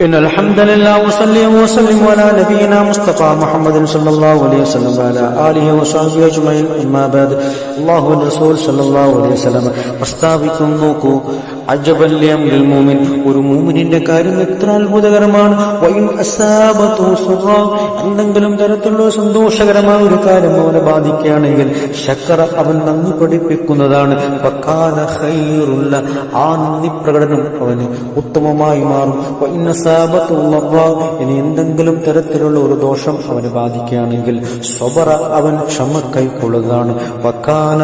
إن الحمد لله وصلي وسلم على نبينا مصطفى محمد صلى الله عليه وسلم وعلى آله وصحبه أجمعين أما بعد الله والرسول صلى الله عليه وسلم പ്രസ്താവിക്കും നോക്കൂ അജബല്യം മൂമിൻ ഒരു മൂമിനിന്റെ കാര്യം എത്ര അത്ഭുതകരമാണ് വൈൻ അസാബത്തു സുഖ എന്തെങ്കിലും തരത്തിലുള്ള സന്തോഷകരമായ ഒരു കാര്യം അവനെ ബാധിക്കുകയാണെങ്കിൽ ശക്കറ അവൻ നന്ദി പഠിപ്പിക്കുന്നതാണ് വക്കാന ഖൈറുള്ള ആ നന്ദി പ്രകടനം അവന് ഉത്തമമായി മാറും ഇനി എന്തെങ്കിലും തരത്തിലുള്ള ഒരു ദോഷം അവന് ബാധിക്കുകയാണെങ്കിൽ അവൻ ക്ഷമ കൈക്കൊള്ളുന്നതാണ്. വക്കാന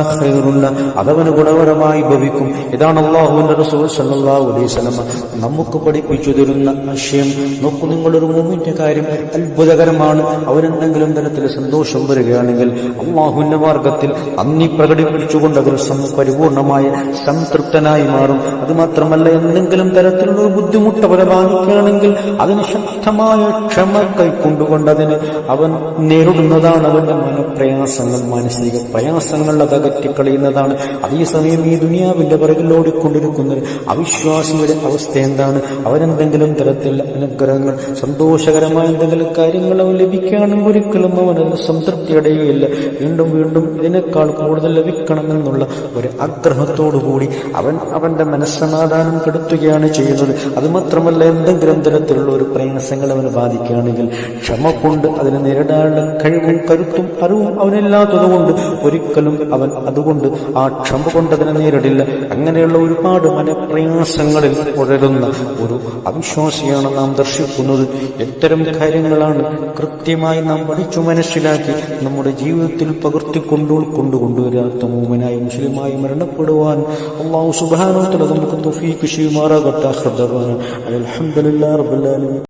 അതവന് ഗുണപരമായി ഭവിക്കും. ഇതാണ് അള്ളാഹുവിന്റെ റസൂൽ അലൈഹി നമുക്ക് പഠിപ്പിച്ചു തരുന്ന ആശയം. നോക്കൂ നിങ്ങളൊരു മൂമിന്റെ കാര്യം അത്ഭുതകരമാണ്. അവനെന്തെങ്കിലും തരത്തിൽ സന്തോഷം വരികയാണെങ്കിൽ അള്ളാഹുവിന്റെ മാർഗത്തിൽ അന്നി പ്രകടിപ്പിച്ചുകൊണ്ട് അതിൽ സം പരിപൂർണമായ സംതൃപ്തനായി മാറും. അത് മാത്രമല്ല എന്തെങ്കിലും തരത്തിലുള്ള ബുദ്ധിമുട്ട് അവരെ ബാധിക്കുകയാണെങ്കിൽ അതിന് ശക്തമായ ക്ഷമ കൈക്കൊണ്ടുകൊണ്ട് അതിന് അവൻ നേരിടുന്നതാണ് അവന്റെ മനപ്രയാസങ്ങൾ മാനസിക പ്രയാസങ്ങൾ അത് അകറ്റിക്കളയുന്നതാണ് അതേസമയം ഈ ദുനിയാവിന്റെ ഒരു അവിശ്വാസിയുടെ അവസ്ഥ എന്താണ്? അവനെന്തെങ്കിലും തരത്തിൽ അനുഗ്രഹങ്ങൾ സന്തോഷകരമായ എന്തെങ്കിലും കാര്യങ്ങൾ അവൻ ലഭിക്കുകയാണെങ്കിൽ ഒരിക്കലും അവൻ അതിന് സംതൃപ്തി അടയുകയില്ല. വീണ്ടും വീണ്ടും ഇതിനേക്കാൾ കൂടുതൽ ലഭിക്കണമെന്നുള്ള ഒരു ആഗ്രഹത്തോടുകൂടി അവൻ അവന്റെ മനസ്സമാധാനം കെടുത്തുകയാണ് ചെയ്യുന്നത്. അത് മാത്രമല്ല എന്തെങ്കിലും തരത്തിലുള്ള ഒരു പ്രയാസങ്ങൾ അവന് ബാധിക്കുകയാണെങ്കിൽ ക്ഷമ കൊണ്ട് അതിനെ നേരിടാനുള്ള കഴിവും കരുത്തും അറിവും അവനില്ലാത്തതുകൊണ്ട് ഒരിക്കലും അവൻ അതുകൊണ്ട് ആ ക്ഷമ കൊണ്ട് അതിനെ നേരിടില്ല. അങ്ങനെയുള്ള ഒരുപാട് മനപ്രയാസങ്ങളിൽ ഉഴരുന്ന ഒരു അവിശ്വാസിയാണ് നാം ദർശിക്കുന്നത്. ഇത്തരം കാര്യങ്ങളാണ് കൃത്യമായി നാം പഠിച്ചു മനസ്സിലാക്കി നമ്മുടെ ജീവിതത്തിൽ പകർത്തിക്കൊണ്ടു ഉൾക്കൊണ്ടു കൊണ്ടുവരാത്ത മൂമനായി മുസ്ലിമായി മരണപ്പെടുവാൻ അള്ളാഹു സുബാനോത്തല നമുക്ക് തൊഫീക്ക് ചെയ്യുമാറാകട്ടെ. അലഹമുല്ലാ رب العالمين.